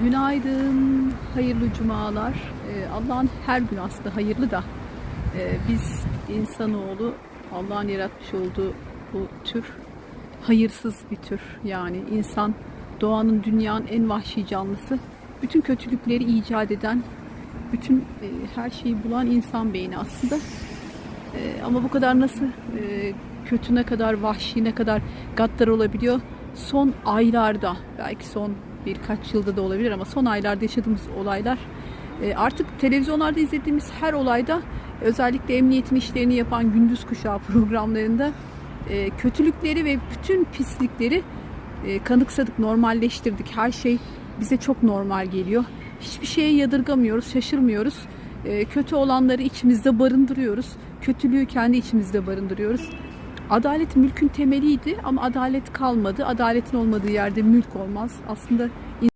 Günaydın, hayırlı cumalar. Ee, Allah'ın her günü aslında hayırlı da e, biz insanoğlu Allah'ın yaratmış olduğu bu tür hayırsız bir tür. Yani insan doğanın dünyanın en vahşi canlısı. Bütün kötülükleri icat eden, bütün e, her şeyi bulan insan beyni aslında. E, ama bu kadar nasıl e, kötü ne kadar vahşi ne kadar gaddar olabiliyor son aylarda belki son birkaç yılda da olabilir ama son aylarda yaşadığımız olaylar e, artık televizyonlarda izlediğimiz her olayda özellikle emniyetin işlerini yapan gündüz kuşağı programlarında e, kötülükleri ve bütün pislikleri e, kanıksadık, normalleştirdik. Her şey bize çok normal geliyor. Hiçbir şeye yadırgamıyoruz, şaşırmıyoruz. Kötü olanları içimizde barındırıyoruz. Kötülüğü kendi içimizde barındırıyoruz. Adalet mülkün temeliydi ama adalet kalmadı. Adaletin olmadığı yerde mülk olmaz. Aslında